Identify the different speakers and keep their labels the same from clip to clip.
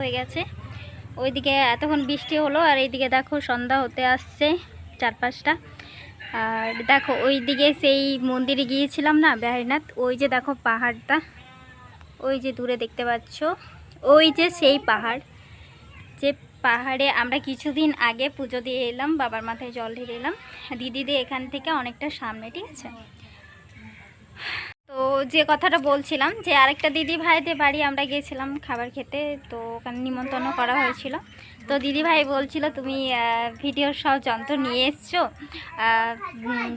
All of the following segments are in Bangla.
Speaker 1: হয়ে গেছে। ওইদিকে এতক্ষণ বৃষ্টি হলো আর এইদিকে দেখো সন্ধ্যা হতে আসছে চার পাঁচটা আর দেখো ওইদিকে সেই মন্দিরে গিয়েছিলাম না বেহারিনাথ ওই যে দেখো পাহাড়টা, ওই যে দূরে দেখতে পাচ্ছ, ওই যে সেই পাহাড়। যে পাহাড়ে আমরা কিছুদিন আগে পুজো দিয়ে এলাম, বাবার মাথায় জল ঢেলে এলাম। দিদিদের এখান থেকে অনেকটা সামনে, ঠিক আছে? তো যে কথাটা বলছিলাম যে আরেকটা দিদি ভাইদের বাড়ি আমরা গিয়েছিলাম খাবার খেতে, তো ওখানে নিমন্ত্রণ করা হয়েছিল। তো দিদি ভাই বলছিল, তুমি ভিডিওর সব যন্ত্র নিয়ে এসছো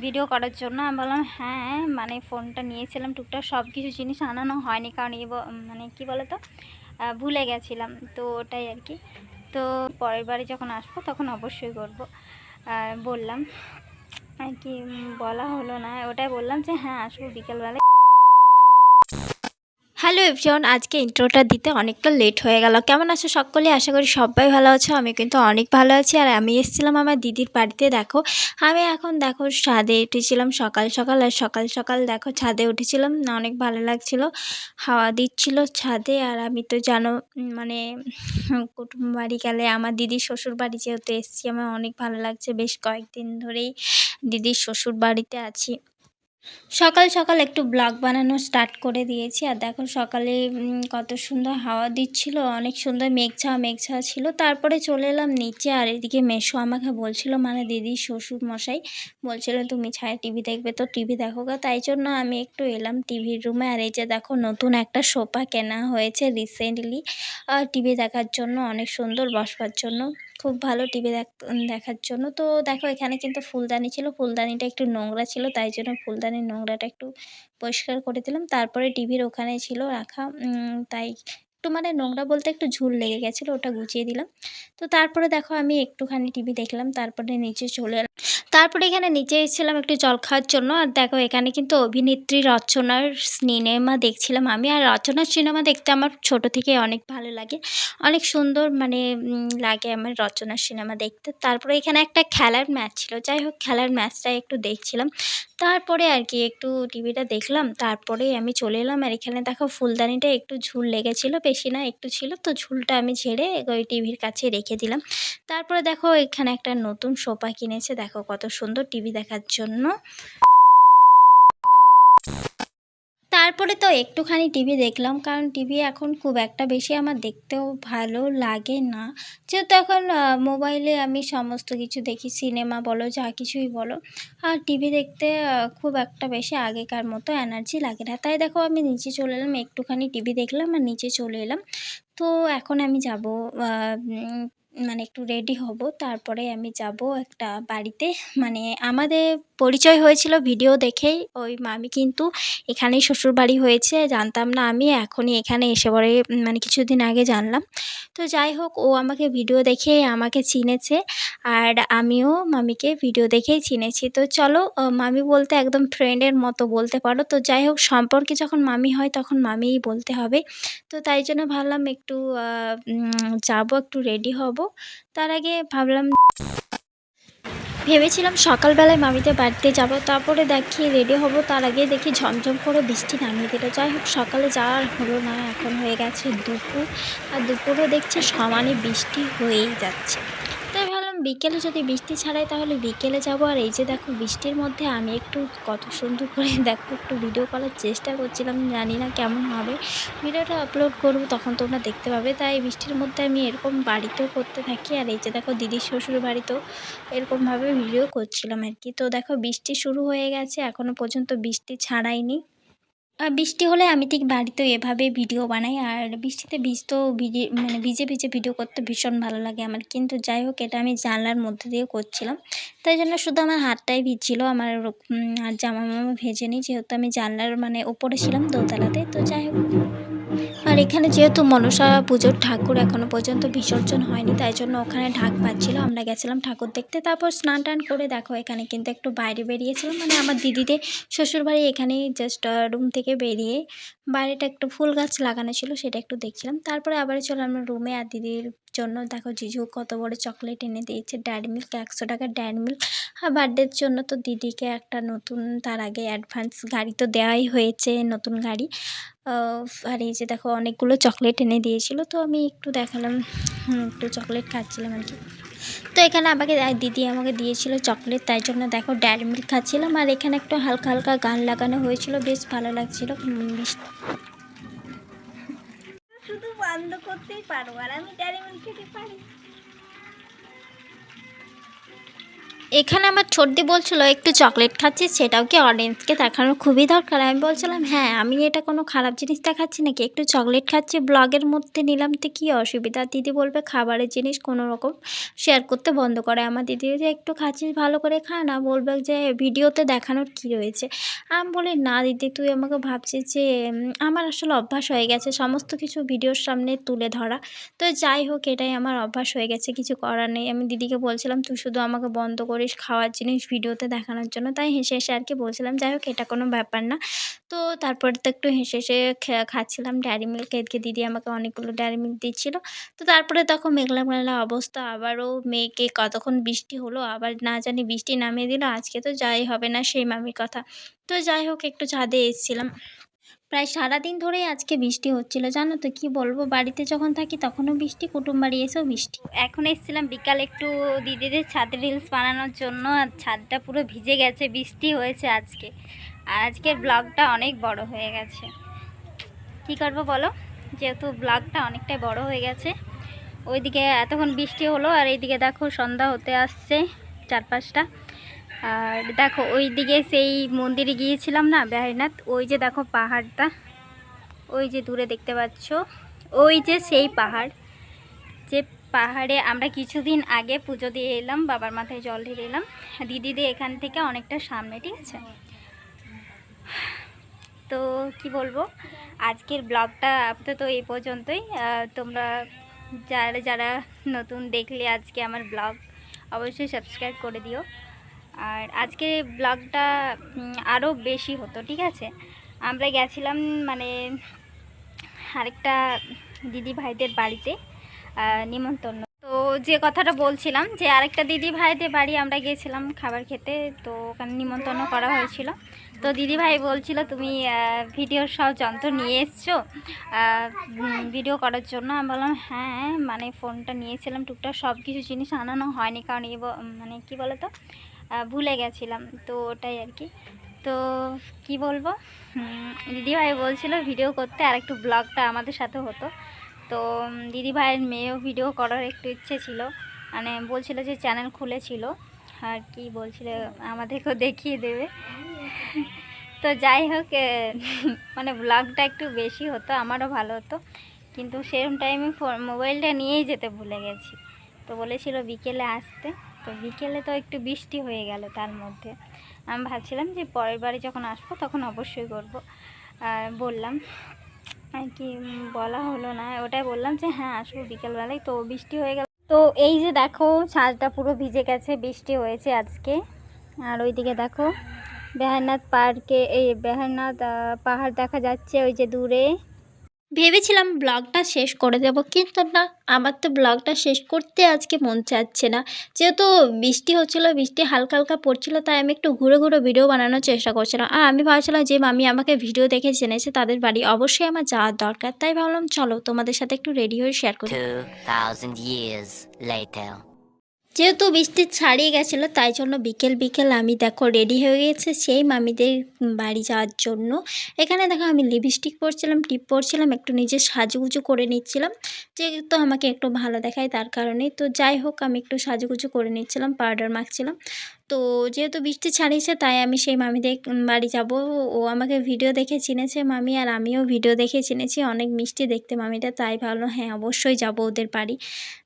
Speaker 1: ভিডিও করার জন্য। আমি বললাম হ্যাঁ মানে ফোনটা নিয়েছিলাম, টুকটাক সব কিছু জিনিস আনানো হয়নি, কারণ এই ব- মানে কি বলো তো ভুলে গেছিলাম। তো ওটাই আর কি। তো পরের বারে যখন আসব, তখন অবশ্যই করব। বললাম, আর কি বলা হলো না, ওটাই বললাম যে হ্যাঁ আসব বিকেলবেলা হ্যালো এভরিওয়ান, আজকে ইন্ট্রোটা দিতে অনেকটা লেট হয়ে গেল। কেমন আছো সকলে? আশা করি সবাই ভালো আছো আমি কিন্তু অনেক ভালো আছি। আর আমি এসেছিলাম আমার দিদির বাড়িতে, দেখো। আমি এখন, দেখো, ছাদে উঠেছিলাম সকাল সকাল। আর সকাল সকাল, দেখো, ছাদে উঠেছিলাম অনেক ভালো লাগছিল। হাওয়া দিচ্ছিল ছাদে। আর আমি তো জানো মানে কুটুম বাড়ি গেলে আমার দিদির শ্বশুর বাড়ি যেহেতু এসেছি, আমার অনেক ভালো লাগছে। বেশ কয়েকদিন ধরেই দিদির শ্বশুর বাড়িতে আছি। সকাল সকাল একটু ব্লগ বানানো স্টার্ট করে দিয়েছি। আর দেখো সকালে কত সুন্দর হাওয়া দিচ্ছিল, অনেক সুন্দর মেঘছা মেঘছা ছিল। তারপরে চলে এলাম নিচে, আর এদিকে মেশো আমাকে বলছিল মানে দিদি, শ্বশুর মশাই বলছিল, তুমি ছায়া টিভি দেখবে তো, টিভি দেখো গা। তাই জন্য আমি একটু এলাম টিভির রুমে। আর এই যে দেখো, নতুন একটা সোফা কেনা হয়েছে রিসেন্টলি টিভি দেখার জন্য, অনেক সুন্দর বসবার জন্য, খুব ভালো টিভি দেখ, দেখার জন্য। তো দেখো, এখানে কিন্তু ফুলদানি ছিল, ফুলদানিটা একটু নোংরা ছিল, তাই জন্য ফুলদানির নোংরাটা একটু পরিষ্কার করে দিলাম। তারপরে টিভির ওখানে ছিল রাখা তাই একটু মানে নোংরা বলতে একটু ঝুল লেগে গেছিল, ওটা গুছিয়ে দিলাম। তো তারপরে দেখো আমি একটুখানি টিভি দেখলাম, তারপরে নিচে চলে এলাম। তারপরে এখানে নিচে এসেছিলাম একটু জল খাওয়ার জন্য, আর দেখো এখানে কিন্তু অভিনেত্রী রচনার সিনেমা দেখছিলাম আমি। আর রচনার সিনেমা দেখতে আমার ছোট থেকে অনেক ভালো লাগে, অনেক সুন্দর মানে লাগে আমার রচনার সিনেমা দেখতে। তারপরে এখানে একটা খেলার ম্যাচ ছিল, যাই হোক খেলার ম্যাচটা একটু দেখছিলাম। তারপরে আর কি একটু টিভিটা দেখলাম, তারপরে আমি চলে এলাম। আর এখানে দেখো ফুলদানিটা একটু ঝুল লেগেছিলো বেশি না, একটু ছিল। তো ঝুলটা আমি ঝেড়ে ওই টিভির কাছে রেখে দিলাম। তারপরে দেখো এখানে একটা নতুন সোফা কিনেছে। দেখো কত সুন্দর টিভি দেখার জন্য। তারপরে তো একটুখানি টিভি দেখলাম, কারণ টিভি এখন খুব একটা বেশি আমার দেখতেও ভালো লাগে না। যেহেতু এখন মোবাইলে আমি সমস্ত কিছু দেখি সিনেমা বলো, যা কিছুই বলো, আর টিভি দেখতে খুব একটা বেশি আগেকার মতো এনার্জি লাগে না। তাই দেখো, আমি নিচে চলে এলাম, একটুখানি টিভি দেখলাম আর নিচে চলে এলাম। তো এখন আমি যাব মানে একটু রেডি হব। তারপরে আমি যাব একটা বাড়িতে। মানে আমাদের পরিচয় হয়েছিল ভিডিও দেখেই। ওই মামি কিন্তু এখানেই শ্বশুরবাড়ি হয়েছে। জানতাম না আমি, এখনই এখানে এসে পরে মানে কিছুদিন আগে জানলাম। তো যাই হোক, ও আমাকে ভিডিও দেখে আমাকে চিনেছে আর আমিও মামিকে ভিডিও দেখেই চিনেছি। তো চলো মামি বলতে একদম ফ্রেন্ডের মতো বলতে পারো। তো যাই হোক, সম্পর্কে যখন মামি হয় তখন মামিই বলতে হবে। তো তাই জন্য ভাবলাম একটু যাব, একটু রেডি হব। তার আগে ভাবলাম ভেবেছিলাম সকালবেলায় মামিতে বাড়িতে যাব, তারপরে দেখি রেডি হব, তার আগে দেখি ঝমঝম করে বৃষ্টি নামিয়ে দিল। যাই হোক, সকালে যাওয়ার হলো না, এখন হয়ে গেছে দুপুর। আর দুপুরও দেখছি সমানে বৃষ্টি হয়েই যাচ্ছে। বিকেলে যদি বৃষ্টি ছাড়ায় তাহলে বিকেলে যাব। আর এই যে দেখো বৃষ্টির মধ্যে আমি একটু কত সুন্দর করে দেখো একটু ভিডিও করার চেষ্টা করছিলাম, জানি না কেমন হবে। ভিডিওটা আপলোড করব, তখন তোমরা দেখতে পাবে। তাই বৃষ্টির মধ্যে আমি এরকম বাড়িতেও করতে থাকি। আর এই যে দেখো দিদির শ্বশুর বাড়িতেও এরকমভাবে ভিডিও করছিলাম আর কি। তো দেখো বৃষ্টি শুরু হয়ে গেছে এখনও পর্যন্ত বৃষ্টি ছাড়ায়নি আর বৃষ্টি হলে আমি ঠিক বাড়িতেও এভাবে ভিডিও বানাই। আর বৃষ্টিতে ভিজতেও ভিজে মানে ভিজে ভিজে ভিডিও করতে ভীষণ ভালো লাগে আমার। কিন্তু যাই হোক, এটা আমি জানলার মধ্যে দিয়ে করছিলাম। তাই জন্য শুধু আমার হাতটাই ভিজছিল, আমার আর জামা মামা ভেজেনি যেহেতু আমি জানলার মানে ওপরে ছিলাম দোতলাতে, তো যাই হোক। আর এখানে যেহেতু মনসা পুজোর ঠাকুর এখনও পর্যন্ত বিসর্জন হয়নি, তাই জন্য ওখানে ঢাক পাচ্ছিল। আমরা গেছিলাম ঠাকুর দেখতে, তারপর স্নান টান করে দেখো এখানে কিন্তু একটু বাইরে বেরিয়েছিলাম। মানে আমার দিদিদের শ্বশুরবাড়ি এখানেই জাস্ট রুম থেকে বেরিয়ে বাইরেটা একটু ফুল গাছ লাগানো ছিল, সেটা একটু দেখছিলাম। তারপরে আবার চলো আমরা রুমে আর দিদির জন্য দেখো জিজু কত বড় চকলেট এনে দিয়েছে ড্যাড মিল্ক একশো টাকার ড্যাড মিল্ক আর বার্থডের জন্য তো দিদিকে একটা নতুন, তার আগে অ্যাডভান্স গাড়ি তো দেওয়াই হয়েছে, নতুন গাড়ি। আর এই যে দেখো অনেকগুলো চকলেট এনে দিয়েছিল, তো আমি একটু দেখালাম একটু চকলেট খাচ্ছিলাম আর কি। তো এখানে আমাকে দিদি আমাকে দিয়েছিল চকলেট, তাই জন্য দেখো ড্যারি মিল্ক খাচ্ছিলাম, আর এখানে একটু হালকা হালকা গান লাগানো হয়েছিল, বেশ ভালো লাগছিল শুধু বন্ধ করতেই পারো আর আমি ড্যারি মিল্ক খেতে পারি এখানে আমার ছোটদি বলছিল, একটু চকলেট খাচ্ছি সেটাও কি অডিয়েন্সকে দেখানোর খুবই দরকার? আমি বলছিলাম হ্যাঁ আমি এটা কোনো খারাপ জিনিস দেখাচ্ছি নাকি? একটু চকলেট খাচ্ছি, ব্লগের মধ্যে নিলাম তো কী অসুবিধা? দিদি বলবে খাবারের জিনিস কোনো রকম শেয়ার করতে বন্ধ করে। আমার দিদি যে একটু খাচ্ছিস, ভালো করে খা। না, বলবে যে, ভিডিওতে দেখানোর কী রয়েছে? আমি বলি, না দিদি, তুই আমাকে ভাবছিস যে আমার আসলে অভ্যাস হয়ে গেছে, সমস্ত কিছু ভিডিওর সামনে তুলে ধরা। তো যাই হোক, এটাই আমার অভ্যাস হয়ে গেছে, কিছু করার নেই। আমি দিদিকে বলছিলাম, তুই শুধু আমাকে বন্ধ করিস খাওয়ার জিনিস ভিডিওতে দেখানোর জন্য। তাই হেসে হেসে আর কি বলছিলাম, যাই হোক, এটা কোনো ব্যাপার না। তো তারপর তো একটু হেসে হেসে খাচ্ছিলাম ড্যারি মিল্ক এদিকে দিদি আমাকে অনেকগুলো ড্যারি মিল্ক দিচ্ছিল। তো তারপরে তখন মেঘলা মেঘলা অবস্থা। আবারও মেঘে কতক্ষণ বৃষ্টি হলো, আবার না জানি বৃষ্টি নামিয়ে দিল। আজকে তো যাই হবে না সেই মামির কথা। তো যাই হোক, একটু ছাদে এসেছিলাম। প্রায় সারাদিন ধরেই আজকে বৃষ্টি হচ্ছিল, জানো তো কি বলব? বাড়িতে যখন থাকি তখনও বৃষ্টি, কুটুম বাড়ি এসেও বৃষ্টি। এখন এসেছিলাম বিকালে একটু দিদিদের ছাদে রিলস বানানোর জন্য, আর ছাদটা পুরো ভিজে গেছে, বৃষ্টি হয়েছে আজকে। আর আজকের ব্লগটা অনেক বড় হয়ে গেছে। কি করব বলো? যেহেতু ব্লগটা অনেকটাই বড় হয়ে গেছে। ওইদিকে এতক্ষণ বৃষ্টি হলো, আর এইদিকে দেখো সন্ধ্যা হতে আসছে চার পাঁচটা আর দেখো ওই দিকে সেই মন্দিরে গিয়েছিলাম না, বেহারিনাথ? ওই যে দেখো পাহাড়টা, ওই যে দূরে দেখতে পাচ্ছ, ওই যে সেই পাহাড়। যে পাহাড়ে আমরা কিছুদিন আগে পুজো দিয়ে এলাম, বাবার মাথায় জল ঢেলে এলাম। দিদিদের এখান থেকে অনেকটা সামনে, ঠিক আছে? তো কি বলব, আজকের ব্লগটা আপাতত এই পর্যন্তই। তোমরা যারা যারা নতুন দেখলে আজকে আমার ব্লগ, অবশ্যই সাবস্ক্রাইব করে দিও। আর আজকে ব্লগটা আরও বেশি হতো, ঠিক আছে? আমরা গেছিলাম মানে আরেকটা দিদি ভাইদের বাড়িতে নিমন্ত্রণ। তো যে কথাটা বলছিলাম যে আরেকটা দিদি ভাইদের বাড়ি আমরা গিয়েছিলাম খাবার খেতে, তো ওখানে নিমন্ত্রণ করা হয়েছিল। তো দিদি ভাই বলছিল, তুমি ভিডিওর সব যন্ত্র নিয়ে এসছো ভিডিও করার জন্য। আমি বললাম হ্যাঁ মানে ফোনটা নিয়েছিলাম, টুকটাক সব কিছু জিনিস আনানো হয়নি। কারণ মানে কি বলো তো ভুলে গেছিলাম, তো ওটাই আর কি। তো কি বলব? দিদিভাই বলছিল ভিডিও করতে, আর একটু ব্লগটা আমাদের সাথে হতো। তো দিদিভাইয়ের মেয়েও ভিডিও করার একটু ইচ্ছে ছিল। মানে বলছিল যে চ্যানেল খুলেছিল, আর কি বলছিল, আমাদেরকেও দেখিয়ে দেবে। তো যাই হোক মানে ব্লগটা একটু বেশি হতো, আমারও ভালো হতো। কিন্তু সেরকম টাইমে ফোন মোবাইলটা নিয়েই যেতে ভুলে গেছি। তো বলেছিল বিকেলে আসতে। তো বিকেলে তো একটু বৃষ্টি হয়ে গেল তার মধ্যে। আমি ভাবছিলাম যে পরের বাড়ি যখন আসব তখন অবশ্যই করব। বললাম কি বলা হলো না, ওটাই বললাম যে হ্যাঁ আসব বিকেলবেলায়। তো বৃষ্টি হয়ে গেল। তো এই যে দেখো, ছাদটা পুরো ভিজে গেছে, বৃষ্টি হয়েছে আজকে। আর ওইদিকে দেখো, বেহারনাথ পার্কে, এই বেহারনাথ পাহাড় দেখা যাচ্ছে ওই যে দূরে। ভেবেছিলাম ব্লগটা শেষ করে দেব কিন্তু না আমার তো ব্লগটা শেষ করতে আজকে মন চাচ্ছে না। যেহেতু বৃষ্টি হচ্ছিল বৃষ্টি হালকা হালকা পড়ছিলো তাই আমি একটু ঘুরে ঘুরে ভিডিও বানানোর চেষ্টা করছিলাম। আর আমি ভাবছিলাম যে মামি আমাকে ভিডিও দেখে জেনেছে তাদের বাড়ি অবশ্যই আমার যাওয়ার দরকার। তাই ভাবলাম চলো তোমাদের সাথে একটু রেডি হয়ে শেয়ার করি।
Speaker 2: 2,000 years later.
Speaker 1: যেহেতু বৃষ্টি ছাড়িয়ে গেছিল, তাই জন্য বিকেল বিকেল আমি দেখো রেডি হয়ে গেছে সেই মামিদের বাড়ি যাওয়ার জন্য। এখানে দেখো আমি লিপস্টিক পরছিলাম, টিপ পরছিলাম, একটু নিজে সাজুগুজু করে নিচ্ছিলাম। যেহেতু আমাকে একটু ভালো দেখায় তার কারণে তো যাই হোক, আমি একটু সাজুগুজু করে নিচ্ছিলাম পাউডার মাখছিলাম। তো যেহেতু বৃষ্টি ছাড়িয়েছে, তাই আমি সেই মামিদের বাড়ি যাব। ও আমাকে ভিডিও দেখে চিনেছে মামি, আর আমিও ভিডিও দেখে চিনেছি। অনেক মিষ্টি দেখতে মামিটা, তাই ভাবলো হ্যাঁ অবশ্যই যাব ওদের বাড়ি।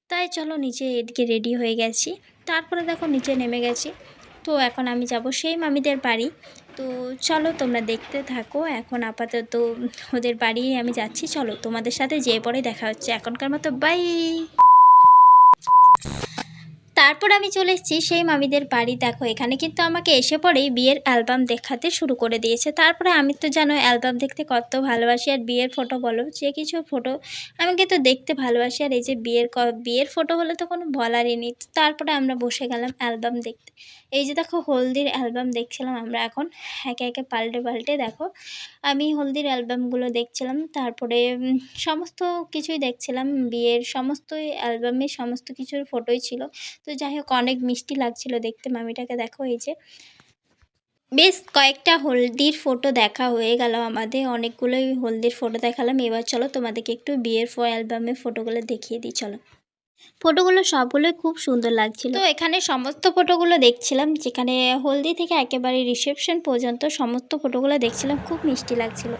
Speaker 1: তাই চলো নিচে এদিকে রেডি হয়ে গেছি। তারপরে দেখো নিচে নেমে গেছি। তো এখন আমি যাব সেই মামিদের বাড়ি। তো চলো তোমরা দেখতে থাকো। এখন আপাতত ওদের বাড়ি আমি যাচ্ছি। চলো তোমাদের সাথে যেয়ে পরে দেখা হচ্ছে। এখনকার মতো বাই তারপর আমি চলে এসেছি সেই মামিদের বাড়ি। দেখো, এখানে কিন্তু আমাকে এসে পড়েই বিয়ের অ্যালবাম দেখাতে শুরু করে দিয়েছে। তারপরে আমি তো জানো, অ্যালবাম দেখতে কত ভালোবাসি। আর বিয়ের ফটো বলো, যে কিছু ফটো আমি কিন্তু দেখতে ভালোবাসি। আর এই যে বিয়ের বিয়ের ফটো হলে তো কোনো বলারই নেই। তারপরে আমরা বসে গেলাম অ্যালবাম দেখতে। এই যে দেখো হলদির অ্যালবাম দেখছিলাম আমরা এখন, একে একে পাল্টে পাল্টে দেখো। আমি হলদির অ্যালবামগুলো দেখছিলাম, তারপরে সমস্ত কিছুই দেখছিলাম, বিয়ের সমস্তই অ্যালবামে সমস্ত কিছুর ফটোই ছিল। তো যাই হোক, অনেক মিষ্টি লাগছিল দেখতে মামিটাকে দেখো, এই যে। বেশ কয়েকটা হলদির ফটো দেখা হয়ে গেল আমাদের, অনেকগুলোই হলদির ফটো দেখালাম। এবার চলো তোমাদেরকে একটু বিয়ের ফো অ্যালবামের ফটোগুলো দেখিয়ে দিই, চলো। ফটোগুলো সবগুলোই খুব সুন্দর লাগছিল। তো এখানে সমস্ত ফটোগুলো দেখছিলাম যেখানে হলদি থেকে একেবারে রিসেপশন পর্যন্ত সমস্ত ফটোগুলো দেখছিলাম খুব মিষ্টি লাগছিল।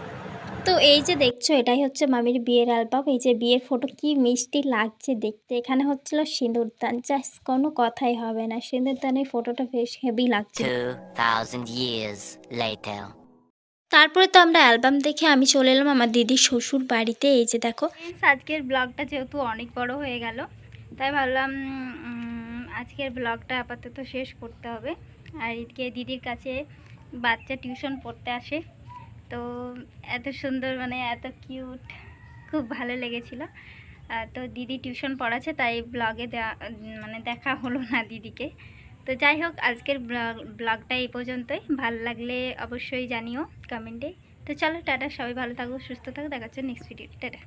Speaker 1: তো এই যে দেখছ এটাই হচ্ছে মামির বিয়ের অ্যালবাম এই যে বিয়ের ফটো কি মিষ্টি লাগছে দেখতে। এখানে হচ্ছিল সিঁদুরদান জাস্ট কোনো কথাই হবে না। সিঁদুরদানের ফটোটা বেশ হেভি লাগছে
Speaker 2: 2,000 years
Speaker 1: তারপরে তো আমরা অ্যালবাম দেখে আমি চলে এলাম আমার দিদির শ্বশুর বাড়িতে এই যে দেখো। আজকের ব্লগটা যেহেতু অনেক বড় হয়ে গেল তাই ভাবলাম আজকের ব্লগটা আপাতত শেষ করতে হবে। আর এদিকে দিদির কাছে বাচ্চা টিউশন পড়তে আসে। তো এত সুন্দর মানে এত কিউট খুব ভালো লেগেছিল। তো দিদি টিউশন পড়াচ্ছে, তাই ব্লগে মানে দেখা হলো না দিদিকে। তো যাই হোক, আজকের ব্লগ- ব্লগটা এই পর্যন্তই। ভালো লাগলে অবশ্যই জানিও কমেন্টে তো চলো, টাটা, সবাই ভালো থাকো, সুস্থ থাকো দেখাচ্ছে নেক্সট ভিডিও টাটা।